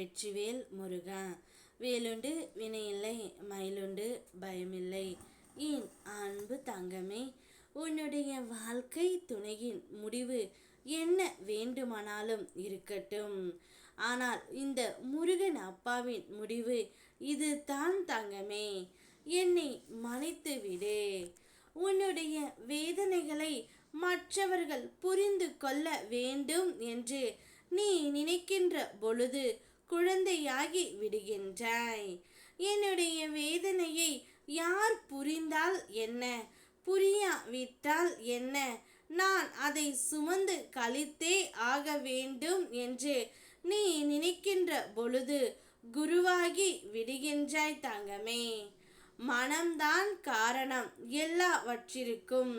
வெற்றிவேல் முருகா. வேலுண்டு வினையில்லை மயிலுண்டு பயமில்லை. என் அன்பு தங்கமே உன்னுடைய வாழ்க்கை துணையின் முடிவு என்ன வேண்டுமானாலும் இருக்கட்டும். ஆனால் இந்த முருகன் அப்பாவின் முடிவு இது தான் தங்கமே. என்னை மன்னித்து விடு. உன்னுடைய வேதனைகளை மற்றவர்கள் புரிந்து கொள்ள வேண்டும் என்று நீ நினைக்கின்ற பொழுது குழந்தையாகி விடுகின்றாய். என்னுடைய வேதனையை யார் புரிந்தால் என்ன? புரியாவிட்டால் என்ன? நான் அதை சுமந்து கழித்தே ஆக வேண்டும் என்று நீ நினைக்கின்ற பொழுது குருவாகி விடுகின்றாய் தங்கமே. மனம்தான் காரணம் எல்லாவற்றிற்கும்.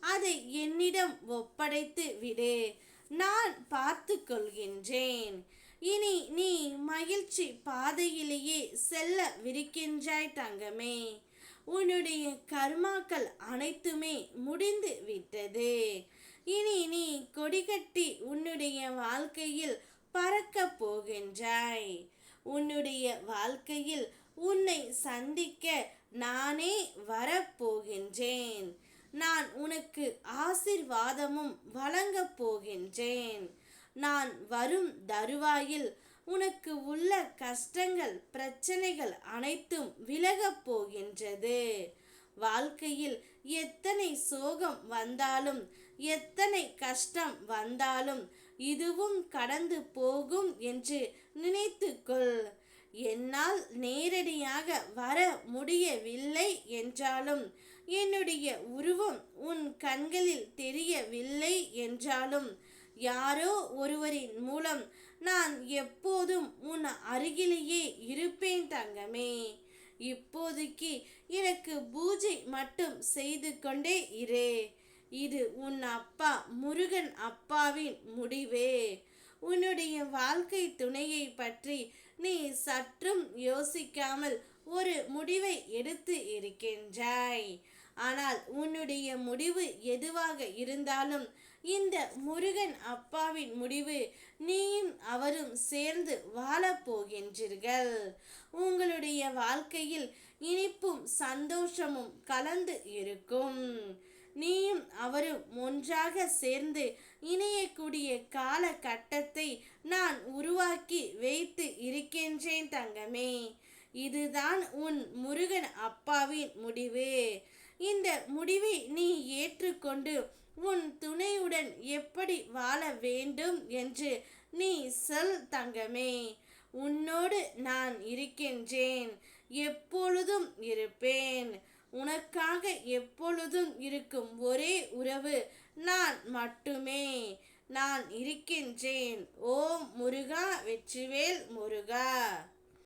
அதை என்னிடம் ஒப்படைத்து விடு. நான் பார்த்து கொள்கின்றேன் இனி நீ மகிழ்ச்சி பாதையிலேயே செல்ல விரிக்கின்றாய் தங்கமே. உன்னுடைய கர்மாக்கள் அனைத்துமே முடிந்து விட்டது. இனி நீ கொடிகட்டி உன்னுடைய வாழ்க்கையில் பறக்க போகின்றாய். உன்னுடைய வாழ்க்கையில் உன்னை சந்திக்க நானே வரப்போகின்றேன் நான் உனக்கு ஆசிர்வாதமும் வழங்கப் போகின்றேன். நான் வரும் தருவாயில் உனக்கு உள்ள கஷ்டங்கள் பிரச்சனைகள் அனைத்தும் விலகப் போகின்றது. வாழ்க்கையில் எத்தனை சோகம் வந்தாலும் எத்தனை கஷ்டம் வந்தாலும் இதுவும் கடந்து போகும் என்று நினைத்துக்கொள். என்னால் நேரடியாக வர முடியவில்லை என்றாலும் என்னுடைய உருவம் உன் கண்களில் தெரியவில்லை என்றாலும் யாரோ ஒருவரின் மூலம் நான் எப்போதும் உன் அருகிலேயே இருப்பேன் தங்கமே. இப்போதைக்கு எனக்கு பூஜை மட்டும் செய்து கொண்டே இரு. இது உன் அப்பா முருகன் அப்பாவின் முடிவே. உன்னுடைய வாழ்க்கை துணையை பற்றி நீ சற்றும் யோசிக்காமல் ஒரு முடிவை எடுத்து இருக்கின்றாய். ஆனால் உன்னுடைய முடிவு எதுவாக இருந்தாலும் இந்த முருகன் அப்பாவின் முடிவு நீயும் அவரும் சேர்ந்து வாழப்போகின்றீர்கள் உங்களுடைய வாழ்க்கையில் இனிப்பும் சந்தோஷமும் கலந்து இருக்கும். நீயும் அவரும் ஒன்றாக சேர்ந்து இணையக்கூடிய காலகட்டத்தை நான் உருவாக்கி வைத்து இருக்கின்றேன் தங்கமே. இதுதான் உன் முருகன் அப்பாவின் முடிவு. இந்த முடிவை நீ ஏற்றுக்கொண்டு உன் துணையுடன் எப்படி வாழ வேண்டும் என்று நீ சொல் தங்கமே. உன்னோடு நான் இருக்கின்றேன் எப்பொழுதும் இருப்பேன். உனக்காக எப்பொழுதும் இருக்கும் ஒரே உறவு நான் மட்டுமே. நான் இருக்கின்றேன் ஓம் முருகா வெற்றிவேல் முருகா.